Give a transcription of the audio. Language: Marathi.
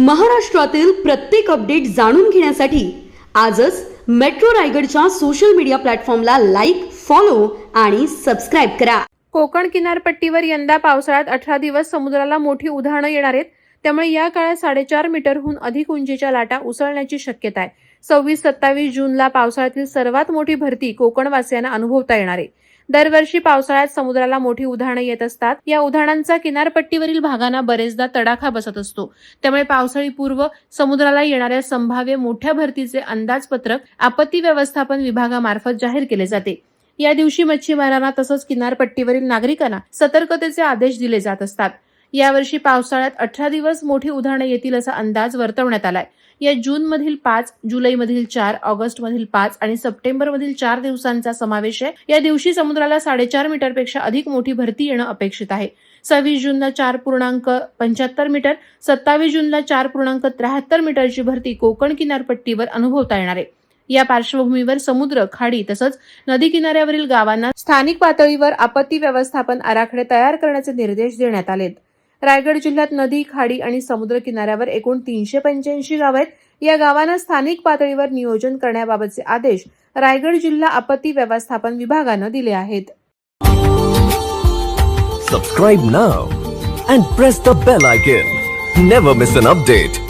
महाराष्ट्रातील प्रत्येक अपडेट जाणून घेण्यासाठी आजच मेट्रो रायगडच्या सोशल मीडिया प्लॅटफॉर्मला लाईक फॉलो आणि सबस्क्राईब करा. कोकण किनारपट्टीवर यंदा पावसाळ्यात अठरा दिवस समुद्राला मोठी उधाणं येणार आहेत. त्यामुळे या काळात साडेचार मीटरहून अधिक उंचीच्या लाटा उसळण्याची शक्यता आहे. सव्वीस सत्तावीस जूनला पावसाळ्यातील सर्वात मोठी भरती कोकणवासियांना अनुभवता येणार आहे. दरवर्षी पावसाळ्यात समुद्राला मोठी उधाणं येत असतात. या उधाणांचा किनारपट्टीवरील भागांना बरेचदा तडाखा बसत असतो. त्यामुळे पावसाळी पूर्व समुद्राला येणाऱ्या संभाव्य मोठ्या भरतीचे अंदाजपत्रक आपत्ती व्यवस्थापन विभागामार्फत जाहीर केले जाते. या दिवशी मच्छीमारांना तसंच किनारपट्टीवरील नागरिकांना सतर्कतेचे आदेश दिले जात असतात. यावर्षी पावसाळ्यात अठरा दिवस मोठी उधाणे येतील असा अंदाज वर्तवण्यात आलाय. या जून मधील पाच जुलैमधील चार ऑगस्टमधील पाच आणि सप्टेंबरमधील चार दिवसांचा समावेश आहे. या दिवशी समुद्राला साडेचार मीटरपेक्षा अधिक मोठी भरती येणं अपेक्षित आहे. सव्वीस जूनला चार पूर्णांक पंच्याहत्तर मीटर सत्तावीस जूनला चार पूर्णांक त्र्याहत्तर मीटरची भरती कोकण किनारपट्टीवर अनुभवता येणार आहे. या पार्श्वभूमीवर समुद्र खाडी तसंच नदी किनाऱ्यावरील गावांना स्थानिक पातळीवर आपत्ती व्यवस्थापन आराखडे तयार करण्याचे निर्देश देण्यात आलेत. रायगड जिल्ह्यात नदी खाडी आणि समुद्र किनाऱ्यावर एकूण तीनशे पंच्याऐंशी गाव आहेत. या गावांना स्थानिक पातळीवर नियोजन करण्याबाबतचे आदेश रायगड जिल्हा आपत्ती व्यवस्थापन विभागानं दिले आहेत. Subscribe now and press the bell icon never miss an update